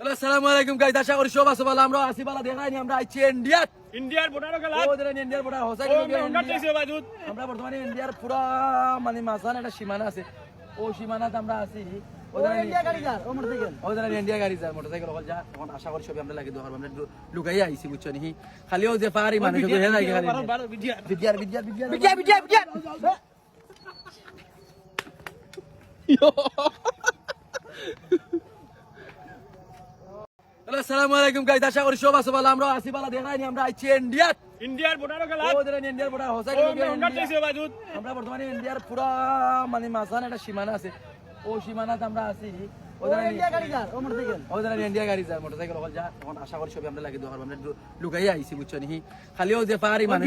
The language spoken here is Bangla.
আসসালামু আলাইকুম গাইস আশা করি সব আছো ভালো। আমরা আসি ভালো দেখাইনি আমরা আইছি ইন্ডিয়া ইন্ডিয়ার বর্ডারও গেলা। ওদের ইন্ডিয়ার বড় হোসাই আমরা বর্তমানে ইন্ডিয়ার পুরা মানে মাঝখানে একটা সীমানা আছে। ও সীমানাতে আমরা আছি। ওদের ইন্ডিয়া গাড়ি যার ও মোটরসাইকেল। ওদের ইন্ডিয়া গাড়ি যার মোটরসাইকেল হল যা এখন আশা হ্যালো আসসালামু আলাইকুম গাইস আশা করি সব আছো ভালো। আমরা আসি ভালো দেখাইনি আমরা আইছি ইন্ডিয়া ইন্ডিয়ার বর্ডারও গেলা ইন্ডিয়ার বড় হোসাই আমরা বর্তমানে ইন্ডিয়ার পুরা মানে মাঝখানে একটা সীমানা আছে। ও সীমানাতে আমরা আছি। ওদের ইন্ডিয়া গাড়ি যার ও মোটরসাইকেল। ওদের ইন্ডিয়া গাড়ি যার মোটরসাইকেল হল যা আশা করি সবই আমরা লাগি দোকান আমরা লুকাই আইছি বুঝছ নি? খালি ও যে পারি মানে